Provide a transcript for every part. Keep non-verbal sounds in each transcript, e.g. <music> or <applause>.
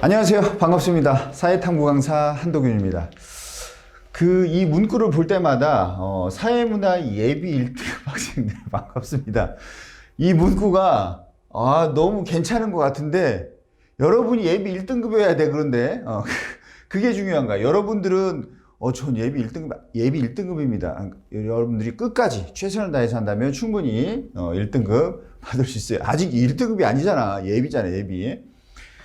안녕하세요. 반갑습니다. 사회탐구 강사 한도균입니다. 그 이 문구를 볼 때마다 어, 사회문화 예비 1등 학생들 <laughs> 반갑습니다. 이 문구가 아, 너무 괜찮은 것 같은데 여러분이 예비 1등급이어야 돼 그런데 어, <laughs> 그게 중요한가? 여러분들은 어, 전 예비 1등급 예비 1등급입니다. 여러분들이 끝까지 최선을 다해서 한다면 충분히 어, 1등급 받을 수 있어요. 아직 1등급이 아니잖아. 예비잖아, 예비.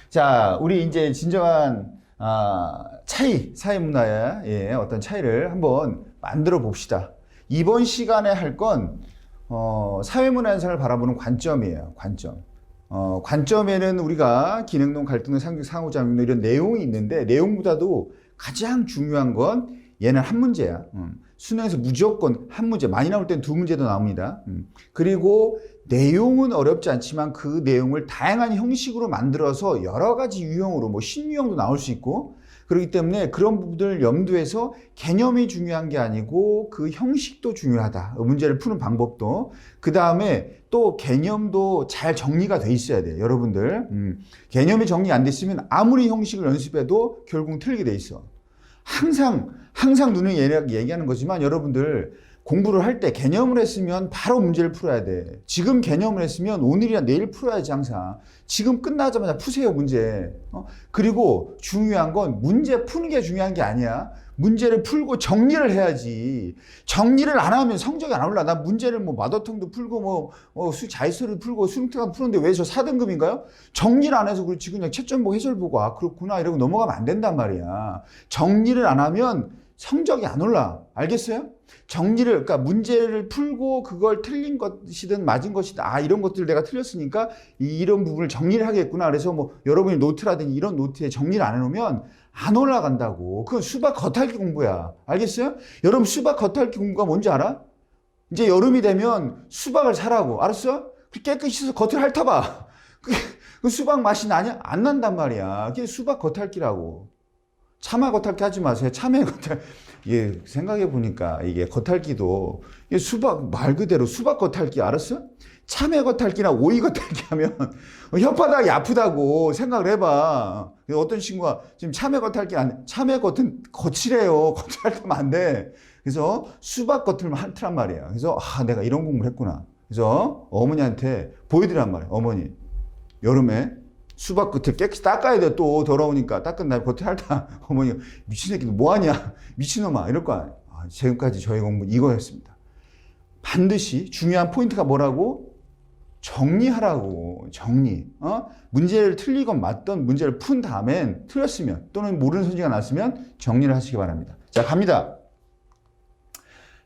자, 우리 이제 진정한 아, 차이, 사회 문화의 예, 어떤 차이를 한번 만들어 봅시다. 이번 시간에 할건 어, 사회 문화 현상을 바라보는 관점이에요. 관점. 어, 관점에는 우리가 기능론, 갈등론, 상징, 상호작용 이런 내용이 있는데 내용보다도 가장 중요한 건 얘는 한 문제야. 음. 수능에서 무조건 한 문제, 많이 나올 땐 두 문제도 나옵니다. 음. 그리고 내용은 어렵지 않지만 그 내용을 다양한 형식으로 만들어서 여러 가지 유형으로 뭐 신유형도 나올 수 있고 그렇기 때문에 그런 부분들을 염두해서 개념이 중요한 게 아니고 그 형식도 중요하다. 문제를 푸는 방법도. 그 다음에 또 개념도 잘 정리가 돼 있어야 돼요. 여러분들. 음. 개념이 정리 안 됐으면 아무리 형식을 연습해도 결국 틀리게 돼 있어. 항상, 항상 눈에 얘기하는 거지만 여러분들 공부를 할 때 개념을 했으면 바로 문제를 풀어야 돼. 지금 개념을 했으면 오늘이나 내일 풀어야지 항상. 지금 끝나자마자 푸세요 문제. 어? 그리고 중요한 건 문제 푸는 게 중요한 게 아니야. 문제를 풀고 정리를 해야지. 정리를 안 하면 성적이 안 올라. 나 문제를 뭐 마더텅도 풀고 뭐, 어, 수 자의서를 풀고 수능특강 푸는데 왜 저 4등급인가요? 정리를 안 해서 그렇지 그냥 채점보 해설 보고 아 그렇구나 이러고 넘어가면 안 된단 말이야. 정리를 안 하면 성적이 안 올라. 알겠어요? 정리를, 그러니까 문제를 풀고 그걸 틀린 것이든 맞은 것이든, 아, 이런 것들 내가 틀렸으니까 이- 이런 부분을 정리를 하겠구나. 그래서 뭐 여러분이 노트라든지 이런 노트에 정리를 안 해놓으면 안 올라간다고. 그건 수박 겉핥기 공부야. 알겠어요? 여러분 수박 겉핥기 공부가 뭔지 알아? 이제 여름이 되면 수박을 사라고. 알았어? 그 깨끗이 씻어서 겉을 핥아봐. <laughs> 그, 그 수박 맛이 나냐? 안 난단 말이야. 그게 수박 겉핥기라고. 참외 겉핥기 하지 마세요. 참외 겉핥기. 예, 생각해 보니까 이게 겉핥기도 이게 수박 말 그대로 수박 겉핥기 알았어? 참외 겉핥기나 오이 겉핥기 하면 <laughs> 혓바닥이 아프다고 생각을 해봐. 어떤 친구가 지금 참외 겉핥기 안, 참외 겉은 거칠해요. <laughs> 겉핥으면 안 돼. 그래서 수박 겉을 핥으란 말이야. 그래서 아, 내가 이런 공부를 했구나. 그래서 어머니한테 보여드란 말이야. 어머니. 여름에 수박 끝을 깨끗이 닦아야 돼. 또 더러우니까. 닦은 다음에 겉에 핥아. <laughs> 어머니가 미친 새끼 너 뭐하냐. 미친놈아. 이럴 거 아니야. 아, 지금까지 저희 공부 이거였습니다. 반드시 중요한 포인트가 뭐라고? 정리하라고. 정리. 어? 문제를 틀리건 맞던 문제를 푼 다음엔 틀렸으면 또는 모르는 소지가 났으면 정리를 하시기 바랍니다. 자, 갑니다.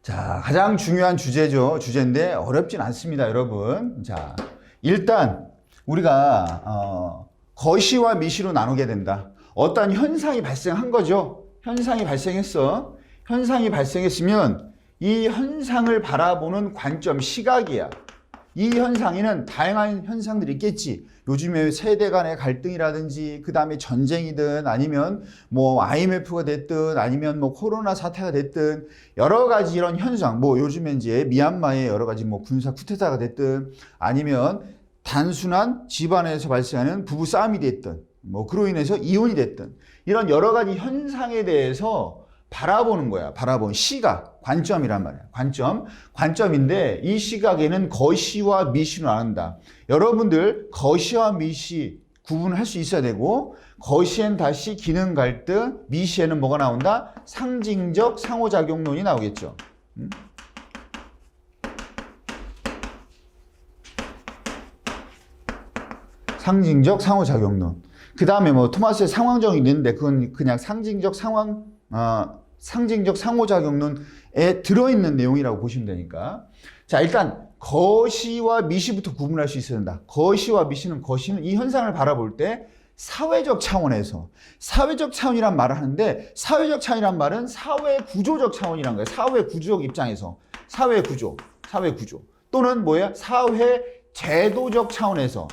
자, 가장 중요한 주제죠. 주제인데 어렵진 않습니다, 여러분. 자, 일단 우리가 어, 거시와 미시로 나누게 된다. 어떠한 현상이 발생한 거죠. 현상이 발생했어. 현상이 발생했으면 이 현상을 바라보는 관점, 시각이야. 이 현상에는 다양한 현상들이 있겠지. 요즘에 세대 간의 갈등이라든지, 그 다음에 전쟁이든, 아니면 뭐 IMF가 됐든, 아니면 뭐 코로나 사태가 됐든, 여러 가지 이런 현상, 뭐 요즘에 이제 미얀마의 여러 가지 뭐 군사 쿠데타가 됐든, 아니면 단순한 집안에서 발생하는 부부 싸움이 됐든, 뭐 그로 인해서 이혼이 됐든, 이런 여러 가지 현상에 대해서 바라보는 거야. 바라본 시각, 관점이란 말이야. 관점. 관점인데 이 시각에는 거시와 미시로 나눈다. 여러분들 거시와 미시 구분을 할수 있어야 되고 거시엔 다시 기능 갈등, 미시에는 뭐가 나온다? 상징적 상호작용론이 나오겠죠. 음? 상징적 상호작용론. 그 다음에 뭐 토마스의 상황정이 있는데 그건 그냥 상징적 상황, 어, 상징적 상호작용론에 들어있는 내용이라고 보시면 되니까. 자, 일단 거시와 미시부터 구분할 수 있어야 된다. 거시와 미시는 거시는 이 현상을 바라볼 때 사회적 차원에서 사회적 차원이란 말을 하는데 사회적 차원이란 말은 사회 구조적 차원이란 거예요. 사회 구조적 입장에서 사회 구조, 사회 구조 또는 뭐야? 사회 제도적 차원에서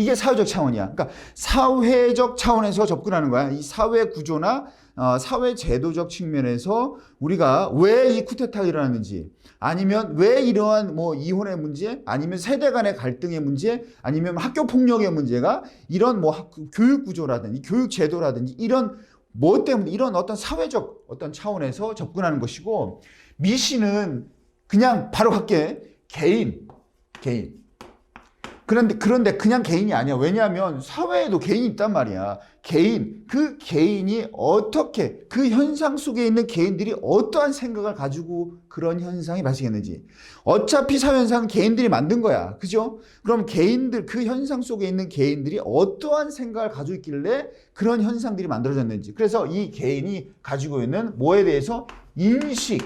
이게 사회적 차원이야. 그러니까 사회적 차원에서 접근하는 거야. 이 사회 구조나 어, 사회 제도적 측면에서 우리가 왜 이 쿠데타가 일어났는지 아니면 왜 이러한 뭐 이혼의 문제 아니면 세대 간의 갈등의 문제 아니면 학교 폭력의 문제가 이런 뭐 학- 교육 구조라든지 교육 제도라든지 이런 뭐 때문에 이런 어떤 사회적 어떤 차원에서 접근하는 것이고 미시는 그냥 바로 갈게 개인 개인 그런데 그런데 그냥 개인이 아니야. 왜냐하면 사회에도 개인이 있단 말이야. 개인 그 개인이 어떻게 그 현상 속에 있는 개인들이 어떠한 생각을 가지고 그런 현상이 발생했는지 어차피 사회 현상은 개인들이 만든 거야. 그죠? 그럼 개인들 그 현상 속에 있는 개인들이 어떠한 생각을 가지고 있길래 그런 현상들이 만들어졌는지. 그래서 이 개인이 가지고 있는 뭐에 대해서 인식,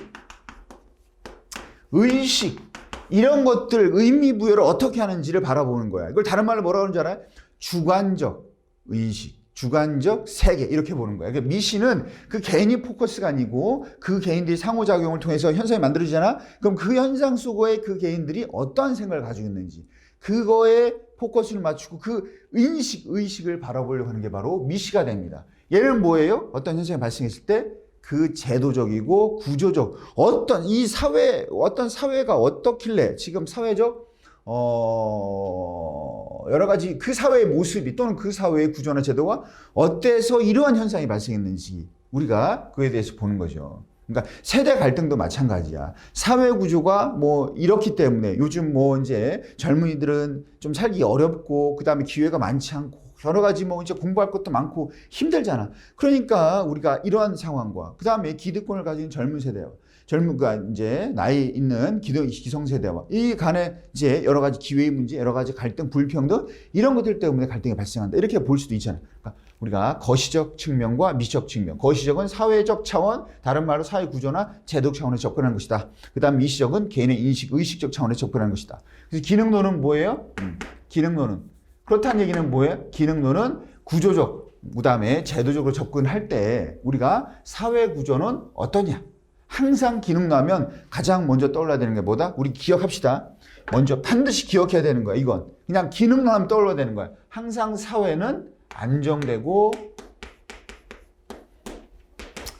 의식 이런 것들 의미 부여를 어떻게 하는지를 바라보는 거야. 이걸 다른 말로 뭐라고 하는 줄 알아요? 주관적 의식, 주관적 세계 이렇게 보는 거야. 그러니까 미신은 그 개인이 포커스가 아니고 그 개인들이 상호작용을 통해서 현상이 만들어지잖아. 그럼 그 현상 속에 그 개인들이 어떠한 생각을 가지고 있는지 그거에 포커스를 맞추고 그 인식, 의식을 바라보려고 하는 게 바로 미시가 됩니다. 얘는 뭐예요? 어떤 현상이 발생했을 때 그 제도적이고 구조적 어떤 이 사회 어떤 사회가 어떻길래 지금 사회적 어 여러 가지 그 사회의 모습이 또는 그 사회의 구조나 제도가 어때서 이러한 현상이 발생했는지 우리가 그에 대해서 보는 거죠. 그러니까 세대 갈등도 마찬가지야. 사회 구조가 뭐 이렇기 때문에 요즘 뭐 이제 젊은이들은 좀 살기 어렵고 그다음에 기회가 많지 않고 여러 가지 뭐 이제 공부할 것도 많고 힘들잖아. 그러니까 우리가 이러한 상황과 그 다음에 기득권을 가진 젊은 세대와 젊은 그 이제 나이 있는 기성 기성 세대와 이 간에 이제 여러 가지 기회의 문제, 여러 가지 갈등, 불평등 이런 것들 때문에 갈등이 발생한다. 이렇게 볼 수도 있잖아. 그러니까 우리가 거시적 측면과 미적 측면. 거시적은 사회적 차원, 다른 말로 사회 구조나 제도적 차원에 접근하는 것이다. 그다음 미시적은 개인의 인식, 의식적 차원에 접근하는 것이다. 그래서 기능론은 뭐예요? 음, 기능론은 그렇다는 얘기는 뭐예요? 기능론은 구조적, 그다음에 제도적으로 접근할 때 우리가 사회 구조는 어떠냐? 항상 기능론하면 가장 먼저 떠올라야 되는 게 뭐다? 우리 기억합시다. 먼저 반드시 기억해야 되는 거야. 이건 그냥 기능론하면 떠올라야 되는 거야. 항상 사회는 안정되고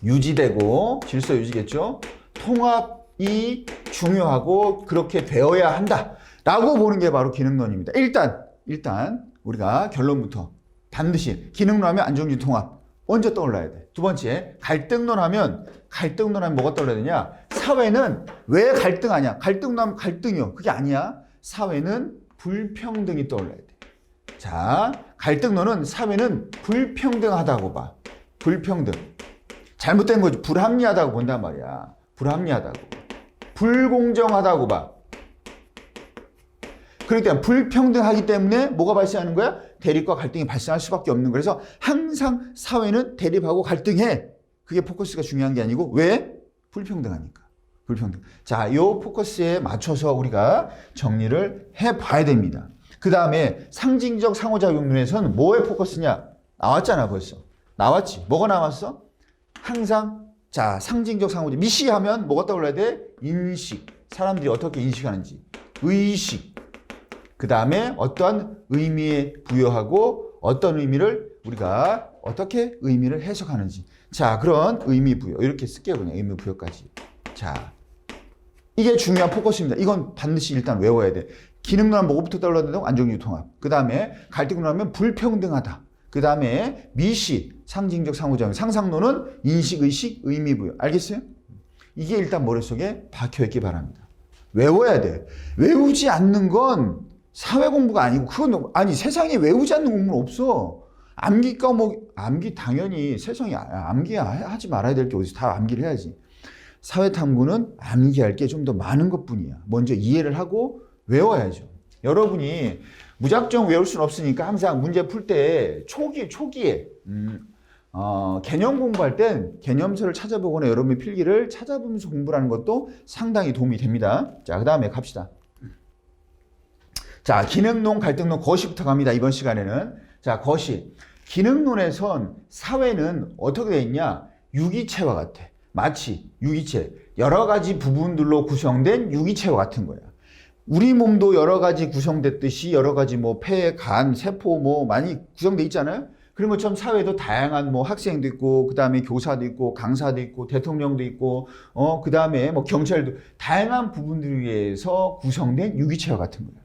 유지되고 질서 유지겠죠. 통합이 중요하고 그렇게 되어야 한다 라고 보는 게 바로 기능론입니다. 일단 일단 우리가 결론부터 반드시 기능론 하면 안정주의 통합 먼저 떠올라야 돼. 두 번째 갈등론 하면 갈등론 하면 뭐가 떠올라야 되냐? 사회는 왜 갈등하냐? 갈등론 갈등이요. 그게 아니야. 사회는 불평등이 떠올라야 돼. 자, 갈등론은 사회는 불평등하다고 봐. 불평등. 잘못된 거지. 불합리하다고 본단 말이야. 불합리하다고. 불공정하다고 봐. 때문에 불평등하기 때문에 뭐가 발생하는 거야? 대립과 갈등이 발생할 수밖에 없는 거야. 그래서 항상 사회는 대립하고 갈등해. 그게 포커스가 중요한 게 아니고 왜? 불평등하니까. 불평등. 자, 요 포커스에 맞춰서 우리가 정리를 해 봐야 됩니다. 그 다음에 상징적 상호작용론에서는 뭐에 포커스냐? 나왔잖아, 벌써. 나왔지. 뭐가 나왔어? 항상 자, 상징적 상호작용. 미시 하면 뭐가 떠올라야 돼? 인식. 사람들이 어떻게 인식하는지. 의식. 그 다음에 어떠한 의미에 부여하고 어떤 의미를 우리가 어떻게 의미를 해석하는지. 자, 그런 의미 부여. 이렇게 쓸게요. 그냥 의미 부여까지. 자. 이게 중요한 포커스입니다. 이건 반드시 일단 외워야 돼. 기능론은 뭐부터 떠올라야 된다고? 안정주의 통합. 그 다음에 갈등론 하면 불평등하다. 그 다음에 미시, 상징적 상호작용. 상상론은 인식, 의식, 의미 부여. 알겠어요? 이게 일단 머릿속에 박혀있기 바랍니다. 외워야 돼. 외우지 않는 건 사회 공부가 아니고 그건 아니 세상에 외우지 않는 공부는 없어. 암기 과목 암기 당연히 세상에 아- 암기 하지 말아야 될 게 어디서 다 암기를 해야지. 사회 탐구는 암기할 게 좀 더 많은 것뿐이야. 먼저 이해를 하고 외워야죠. 여러분이 무작정 외울 수는 없으니까 항상 문제 풀 때 초기 초기에 음, 어, 개념 공부할 땐 개념서를 찾아보거나 여러분의 필기를 찾아보면서 공부하는 것도 상당히 도움이 됩니다. 자, 그 다음에 갑시다. 자, 기능론, 갈등론, 거시부터 갑니다. 이번 시간에는. 자, 거시. 기능론에선 사회는 어떻게 되어 있냐? 유기체와 같아. 마치 유기체. 여러 가지 부분들로 구성된 유기체와 같은 거야. 우리 몸도 여러 가지 구성됐듯이 여러 가지 뭐 폐, 간, 세포 뭐 많이 구성돼 있잖아요. 그런 것처럼 사회도 다양한 뭐 학생도 있고 그다음에 교사도 있고 강사도 있고 대통령도 있고 어 그다음에 뭐 경찰도 다양한 부분들을 위해서 구성된 유기체와 같은 거예요.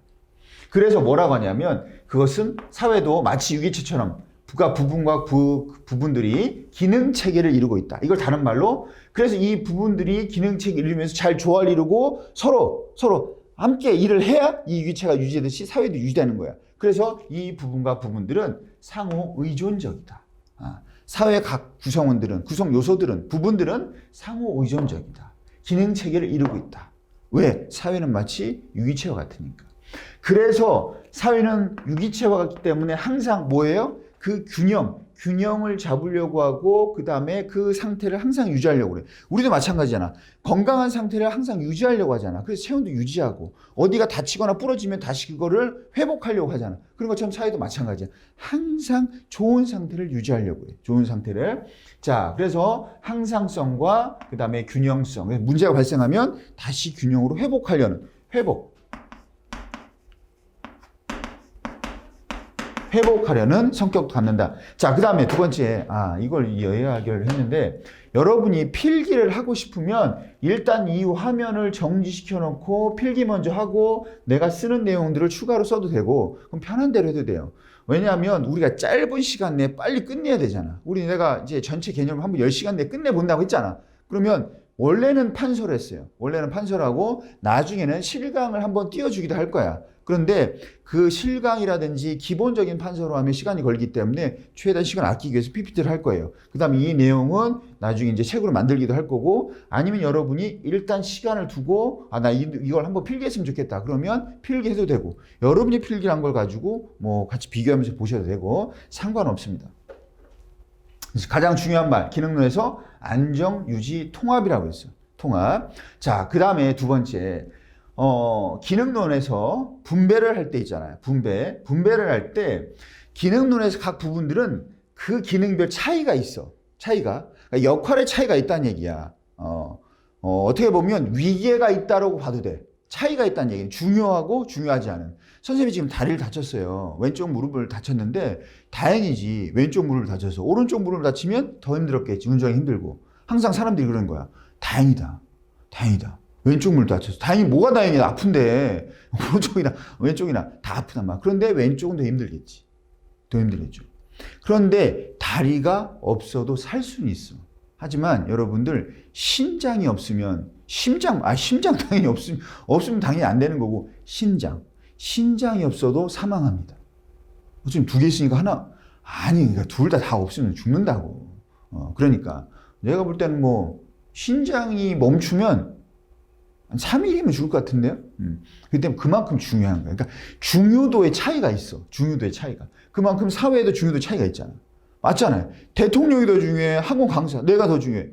그래서 뭐라고 하냐면 그것은 사회도 마치 유기체처럼 부가 부분과 부, 부분들이 기능 체계를 이루고 있다. 이걸 다른 말로 그래서 이 부분들이 기능 체계를 이루면서 잘 조화를 이루고 서로 서로 함께 일을 해야 이 유기체가 유지되듯이 사회도 유지되는 거야. 그래서 이 부분과 부분들은 상호 의존적이다. 아, 사회 각 구성원들은 구성 요소들은 부분들은 상호 의존적이다. 기능 체계를 이루고 있다. 왜? 사회는 마치 유기체와 같으니까. 그래서 사회는 유기체와 같기 때문에 항상 뭐예요? 그 균형, 균형을 잡으려고 하고 그 다음에 그 상태를 항상 유지하려고 그래. 우리도 마찬가지잖아. 건강한 상태를 항상 유지하려고 하잖아. 그래서 체온도 유지하고 어디가 다치거나 부러지면 다시 그거를 회복하려고 하잖아. 그런 것처럼 사회도 마찬가지야. 항상 좋은 상태를 유지하려고 해. 좋은 상태를. 자, 그래서 항상성과 그 다음에 균형성. 문제가 발생하면 다시 균형으로 회복하려는 회복. 회복하려는 성격도 갖는다. 자, 그 다음에 두 번째, 아, 이걸 이야기를 했는데, 여러분이 필기를 하고 싶으면 일단 이 화면을 정지시켜 놓고 필기 먼저 하고 내가 쓰는 내용들을 추가로 써도 되고, 그럼 편한 대로 해도 돼요. 왜냐하면 우리가 짧은 시간 내에 빨리 끝내야 되잖아. 우리 내가 이제 전체 개념을 한번 10시간 내에 끝내본다고 했잖아. 그러면 원래는 판서를 했어요. 원래는 판서라고 나중에는 실강을 한번 띄워주기도 할 거야. 그런데 그 실강이라든지 기본적인 판서로 하면 시간이 걸리기 때문에 최대한 시간 아끼기 위해서 PPT를 할 거예요. 그 다음에 이 내용은 나중에 이제 책으로 만들기도 할 거고 아니면 여러분이 일단 시간을 두고 아, 나 이, 이걸 한번 필기했으면 좋겠다. 그러면 필기해도 되고 여러분이 필기한 걸 가지고 뭐 같이 비교하면서 보셔도 되고 상관없습니다. 그래서 가장 중요한 말, 기능론에서 안정, 유지, 통합이라고 했어요. 통합. 자, 그 다음에 두 번째. 어, 기능론에서 분배를 할 때 있잖아요. 분배. 분배를 할 때 기능론에서 각 부분들은 그 기능별 차이가 있어. 차이가. 그러니까 역할의 차이가 있다는 얘기야. 어, 어, 어떻게 보면 위계가 있다라고 봐도 돼. 차이가 있다는 얘기는 중요하고 중요하지 않은. 선생님이 지금 다리를 다쳤어요. 왼쪽 무릎을 다쳤는데 다행이지. 왼쪽 무릎을 다쳐서 오른쪽 무릎을 다치면 더 힘들었겠지. 운전이 힘들고. 항상 사람들이 그러는 거야. 다행이다. 다행이다. 왼쪽 무릎 다쳤어. 다행히 뭐가 다행이야. 아픈데. <laughs> 오른쪽이나 왼쪽이나 다 아프단 말이야. 그런데 왼쪽은 더 힘들겠지. 더 힘들겠죠. 그런데 다리가 없어도 살 수는 있어. 하지만 여러분들 심장이 없으면 심장 아 심장 당연히 없으면 없으면 당연히 안 되는 거고 심장 심장이 없어도 사망합니다. 지금 두 개 있으니까 하나 아니 그러니까 둘 다 다 없으면 죽는다고. 어, 그러니까 내가 볼 때는 뭐 심장이 멈추면 한 3일이면 죽을 것 같은데요. 음. 그때 그만큼 중요한 거야. 그러니까 중요도의 차이가 있어. 중요도의 차이가. 그만큼 사회에도 중요도 차이가 있잖아. 맞잖아요. 대통령이 더 중요해. 항공 강사. 내가 더 중요해.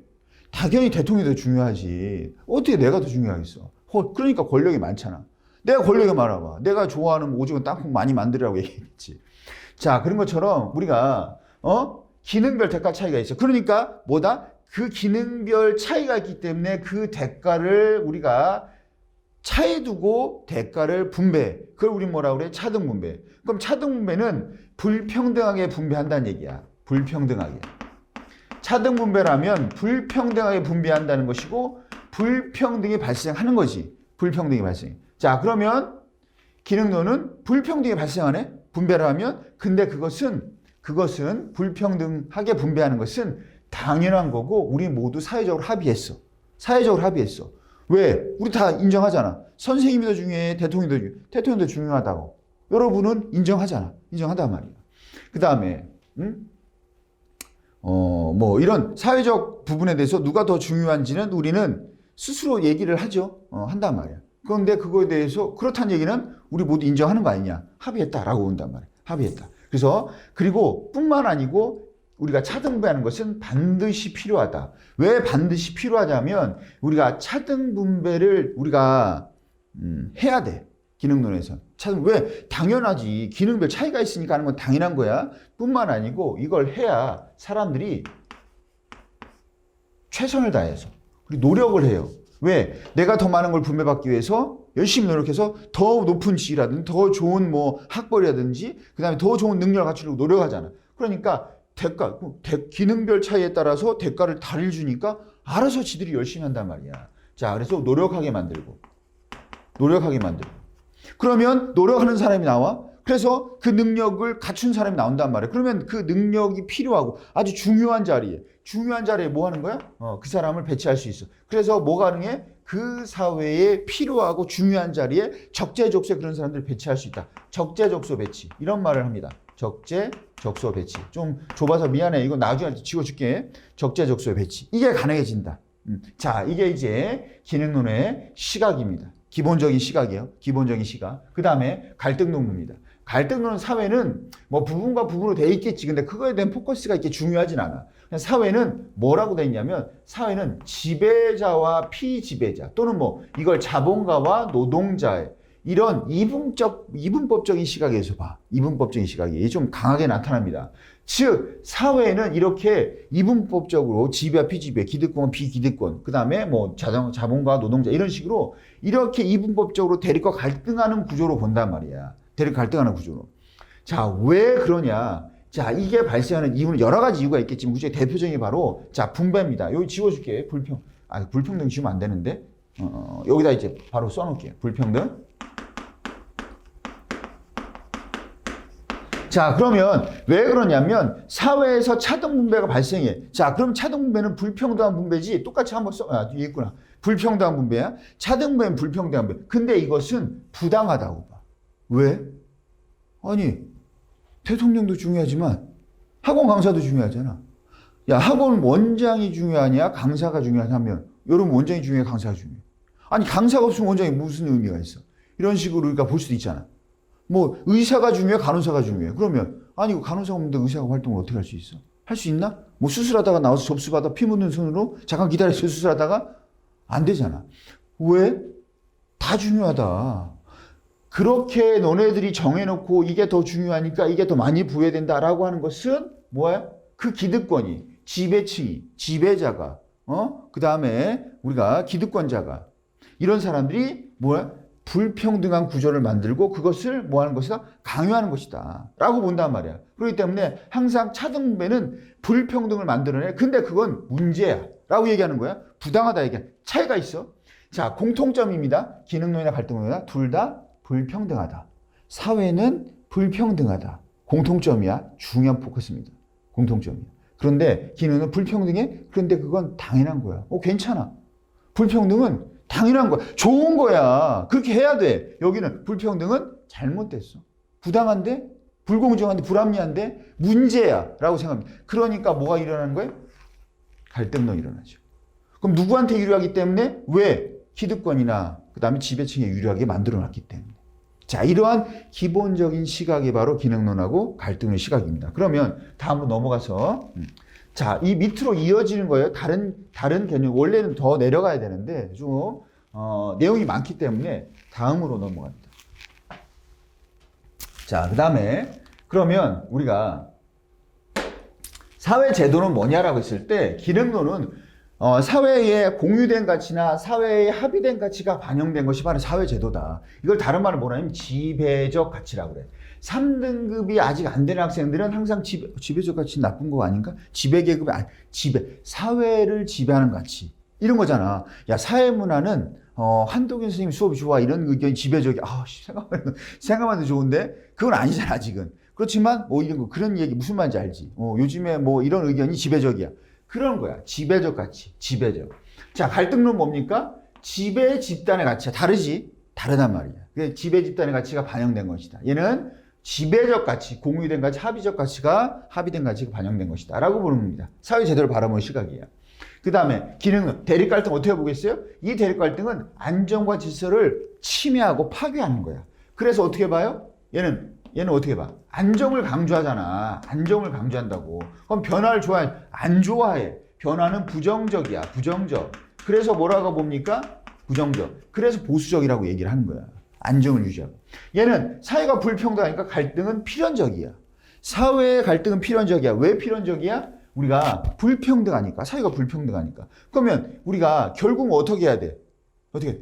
당연히 대통령이 더 중요하지. 어떻게 내가 더 중요하겠어. 어, 그러니까 권력이 많잖아. 내가 권력이 많아봐. 내가 좋아하는 오징어 땅콩 많이 만들라고 얘기했지. 자, 그런 것처럼 우리가, 어? 기능별 대가 차이가 있어. 그러니까 뭐다? 그 기능별 차이가 있기 때문에 그 대가를 우리가 차에 두고 대가를 분배. 그걸 우리 뭐라 그래? 차등 분배. 그럼 차등 분배는 불평등하게 분배한다는 얘기야. 불평등하게. 차등 분배라면 불평등하게 분배한다는 것이고 불평등이 발생하는 거지. 불평등이 발생. 자, 그러면 기능론은 불평등이 발생하네. 분배를 하면 근데 그것은 그것은 불평등하게 분배하는 것은 당연한 거고 우리 모두 사회적으로 합의했어. 사회적으로 합의했어. 왜? 우리 다 인정하잖아. 선생님이 더 중요해, 대통령이 더 중요해. 대통령이 더 중요하다고. 여러분은 인정하잖아. 인정한단 말이야. 그 다음에, 음? 어, 뭐, 이런 사회적 부분에 대해서 누가 더 중요한지는 우리는 스스로 얘기를 하죠. 어, 한단 말이야. 그런데 그거에 대해서 그렇다는 얘기는 우리 모두 인정하는 거 아니냐. 합의했다라고 온단 말이야. 합의했다. 그래서, 그리고 뿐만 아니고 우리가 차등분배하는 것은 반드시 필요하다. 왜 반드시 필요하냐면 우리가 차등 분배를 우리가 음, 해야 돼. 기능론에서. 차등 왜 당연하지. 기능별 차이가 있으니까 하는 건 당연한 거야. 뿐만 아니고 이걸 해야 사람들이 최선을 다해서 그리고 노력을 해요. 왜? 내가 더 많은 걸 분배받기 위해서 열심히 노력해서 더 높은 지위라든지 더 좋은 뭐 학벌이라든지 그다음에 더 좋은 능력을 갖추려고 노력하잖아. 그러니까 대가, 대- 기능별 차이에 따라서 대가를 다를 주니까 알아서 지들이 열심히 한단 말이야. 자, 그래서 노력하게 만들고, 노력하게 만들고. 그러면 노력하는 사람이 나와. 그래서 그 능력을 갖춘 사람이 나온단 말이야. 그러면 그 능력이 필요하고 아주 중요한 자리에, 중요한 자리에 뭐 하는 거야? 어, 그 사람을 배치할 수 있어. 그래서 뭐 가능해? 그 사회에 필요하고 중요한 자리에 적재적소에 그런 사람들을 배치할 수 있다. 적재적소 배치. 이런 말을 합니다. 적재 적소 배치. 좀 좁아서 미안해. 이거 나중에 지워줄게. 적재 적소 배치. 이게 가능해진다. 음. 자, 이게 이제 기능론의 시각입니다. 기본적인 시각이에요. 기본적인 시각. 그 다음에 갈등론입니다. 갈등론 사회는 뭐 부분과 부분으로 돼 있겠지. 근데 그거에 대한 포커스가 이렇게 중요하진 않아. 그냥 사회는 뭐라고 돼 있냐면 사회는 지배자와 피지배자 또는 뭐 이걸 자본가와 노동자의 이런 이분적 이분법적인 시각에서 봐. 이분법적인 시각이 좀 강하게 나타납니다. 즉 사회는 이렇게 이분법적으로 지배와 피지배, 기득권, 비기득권, 그 다음에 뭐 자정, 자본가, 노동자 이런 식으로 이렇게 이분법적으로 대립과 갈등하는 구조로 본단 말이야. 대립 갈등하는 구조로. 자, 왜 그러냐? 자, 이게 발생하는 이유는 여러 가지 이유가 있겠지만 그중에 대표적인 게 바로 자, 분배입니다. 여기 지워줄게. 불평. 아, 불평등 지우면 안 되는데. 어, 여기다 이제 바로 써놓을게요. 불평등. 자, 그러면 왜 그러냐면 사회에서 차등 분배가 발생해. 자, 그럼 차등 분배는 불평등한 분배지. 똑같이 한번 써. 아, 뒤에 있구나. 불평등한 분배야. 차등 분배는 불평등한 분배. 근데 이것은 부당하다고 봐. 왜? 아니, 대통령도 중요하지만 학원 강사도 중요하잖아. 야, 학원 원장이 중요하냐, 강사가 중요하냐면, 여러분 원장이 중요해, 강사가 중요해. 아니, 강사가 없으면 원장이 무슨 의미가 있어? 이런 식으로 우리가 볼 수도 있잖아. 뭐, 의사가 중요해, 간호사가 중요해. 그러면, 아니, 그 간호사가 없는데 의사가 활동을 어떻게 할 수 있어? 할 수 있나? 뭐, 수술하다가 나와서 접수받아 피 묻는 손으로 잠깐 기다려서 수술하다가 안 되잖아. 왜? 다 중요하다. 그렇게 너네들이 정해놓고 이게 더 중요하니까 이게 더 많이 부여된다라고 하는 것은 뭐야? 그 기득권이 지배층이 지배자가 어? 그 다음에 우리가 기득권자가 이런 사람들이 뭐야? 불평등한 구조를 만들고 그것을 뭐 하는 것이다? 강요하는 것이다. 라고 본단 말이야. 그렇기 때문에 항상 차등배는 불평등을 만들어내. 근데 그건 문제야. 라고 얘기하는 거야. 부당하다 얘기야. 차이가 있어. 자, 공통점입니다. 기능론이나 갈등론이나 둘 다 불평등하다. 사회는 불평등하다. 공통점이야. 중요한 포커스입니다. 공통점이야. 그런데 기능은 불평등해? 그런데 그건 당연한 거야. 어, 괜찮아. 불평등은 당연한 거야. 좋은 거야. 그렇게 해야 돼. 여기는 불평등은 잘못됐어. 부당한데? 불공정한데? 불합리한데? 문제야. 라고 생각합니다. 그러니까 뭐가 일어나는 거예요? 갈등론이 일어나죠. 그럼 누구한테 유리하기 때문에? 왜? 기득권이나 그 다음에 지배층에 유리하게 만들어 놨기 때문에. 자, 이러한 기본적인 시각이 바로 기능론하고 갈등의 시각입니다. 그러면 다음으로 넘어가서 음. 자, 이 밑으로 이어지는 거예요. 다른 다른 개념 원래는 더 내려가야 되는데 좀 어, 내용이 많기 때문에 다음으로 넘어갑니다. 자, 그 다음에 그러면 우리가 사회 제도는 뭐냐라고 했을 때 기능론은 어, 사회에 공유된 가치나 사회에 합의된 가치가 반영된 것이 바로 사회 제도다. 이걸 다른 말로 뭐냐면 지배적 가치라고 그래. 3등급이 아직 안 되는 학생들은 항상 지배, 지배적 가치 나쁜 거 아닌가? 지배 계급이 아니, 지배, 사회를 지배하는 가치. 이런 거잖아. 야, 사회 문화는 어, 한동현 선생님 수업이 좋아. 이런 의견이 지배적이 아, 씨, 생각만 해도, <laughs> 생각만 해도 좋은데 그건 아니잖아, 아직은. 그렇지만 뭐 이런 거 그런 얘기 무슨 말인지 알지? 어, 요즘에 뭐 이런 의견이 지배적이야. 그런 거야. 지배적 가치, 지배적. 자, 갈등론 뭡니까? 지배 집단의 가치가 다르지? 다르단 말이야. 그 지배 집단의 가치가 반영된 것이다. 얘는 지배적 가치, 공유된 가치, 합의적 가치가 합의된 가치가 반영된 것이다. 라고 보는 겁니다. 사회 제도를 바라보는 시각이에요. 그 다음에 기능은 대립 갈등 어떻게 보겠어요? 이 대립 갈등은 안정과 질서를 침해하고 파괴하는 거야. 그래서 어떻게 봐요? 얘는 얘는 어떻게 봐? 안정을 강조하잖아. 안정을 강조한다고. 그럼 변화를 좋아해? 안 좋아해. 변화는 부정적이야. 부정적. 그래서 뭐라고 봅니까? 부정적. 그래서 보수적이라고 얘기를 하는 거야. 안정을 유지하고. 얘는 사회가 불평등하니까 갈등은 필연적이야. 사회의 갈등은 필연적이야. 왜 필연적이야? 우리가 불평등하니까. 사회가 불평등하니까. 그러면 우리가 결국 어떻게 해야 돼? 어떻게?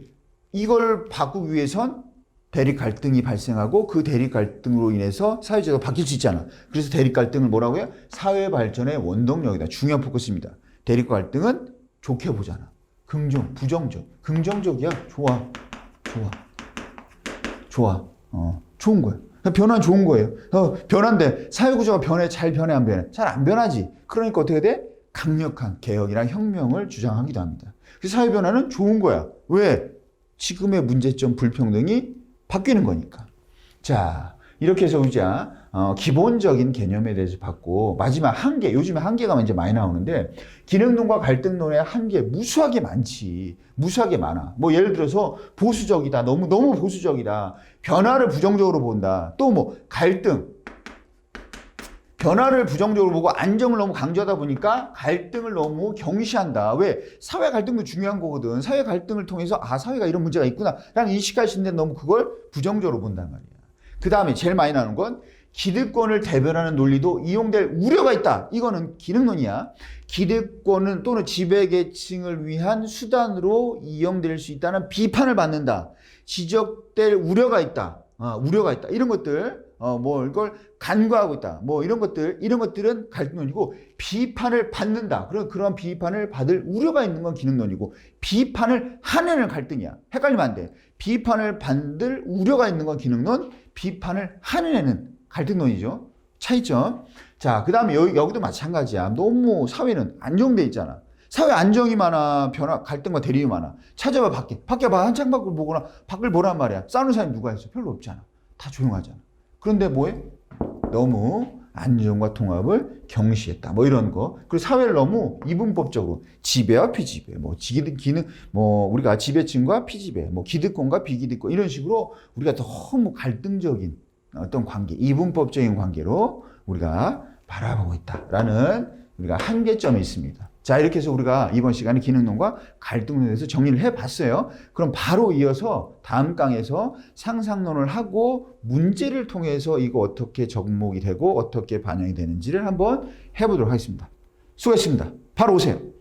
이걸 바꾸기 위해선 대립 갈등이 발생하고 그 대립 갈등으로 인해서 사회제도가 바뀔 수 있잖아. 그래서 대립 갈등을 뭐라고요? 사회 발전의 원동력이다. 중요한 포커스입니다. 대립 갈등은 좋게 보잖아. 긍정, 부정적. 긍정적이야. 좋아. 좋아. 좋아. 어, 좋은 거야. 변화는 좋은 거예요. 어, 변화인데 사회구조가 변해, 잘 변해, 안 변해? 잘 안 변하지. 그러니까 어떻게 돼? 강력한 개혁이랑 혁명을 주장하기도 합니다. 그 사회 변화는 좋은 거야. 왜? 지금의 문제점 불평등이 바뀌는 거니까. 자, 이렇게 해서 우리가 어, 기본적인 개념에 대해서 봤고 마지막 한계, 요즘에 한계가 이제 많이 나오는데 기능론과 갈등론의 한계 무수하게 많지. 무수하게 많아. 뭐 예를 들어서 보수적이다. 너무 너무 보수적이다. 변화를 부정적으로 본다. 또 뭐 갈등. 변화를 부정적으로 보고 안정을 너무 강조하다 보니까 갈등을 너무 경시한다. 왜? 사회 갈등도 중요한 거거든. 사회 갈등을 통해서 아, 사회가 이런 문제가 있구나. 라는 인식할 수 있는데 너무 그걸 부정적으로 본단 말이야. 그 다음에 제일 많이 나오는 건 기득권을 대변하는 논리도 이용될 우려가 있다. 이거는 기능론이야. 기득권은 또는 지배계층을 위한 수단으로 이용될 수 있다는 비판을 받는다. 지적될 우려가 있다. 어, 우려가 있다. 이런 것들, 어, 뭐, 이걸 간과하고 있다. 뭐, 이런 것들, 이런 것들은 갈등론이고, 비판을 받는다. 그런, 그런 비판을 받을 우려가 있는 건 기능론이고, 비판을 하는 갈등이야. 헷갈리면 안 돼. 비판을 받을 우려가 있는 건 기능론, 비판을 하는 애는 갈등론이죠. 차이점. 자, 그 다음에 여기, 여기도 마찬가지야. 너무 사회는 안정돼 있잖아. 사회 안정이 많아. 변화, 갈등과 대립이 많아. 찾아봐, 밖에. 밖에 봐. 한창 밖을 보거나, 밖을 보란 말이야. 싸우는 사람이 누가 있어? 별로 없잖아. 다 조용하잖아. 그런데 뭐해? 너무 안정과 통합을 경시했다. 뭐 이런 거. 그리고 사회를 너무 이분법적으로 지배와 피지배, 뭐 기능, 기능, 뭐 우리가 지배층과 피지배, 뭐 기득권과 비기득권 이런 식으로 우리가 너무 갈등적인 어떤 관계, 이분법적인 관계로 우리가 바라보고 있다라는 우리가 한계점이 있습니다. 자, 이렇게 해서 우리가 이번 시간에 기능론과 갈등론에 대해서 정리를 해 봤어요. 그럼 바로 이어서 다음 강에서 상상론을 하고 문제를 통해서 이거 어떻게 접목이 되고 어떻게 반영이 되는지를 한번 해 보도록 하겠습니다. 수고했습니다. 바로 오세요.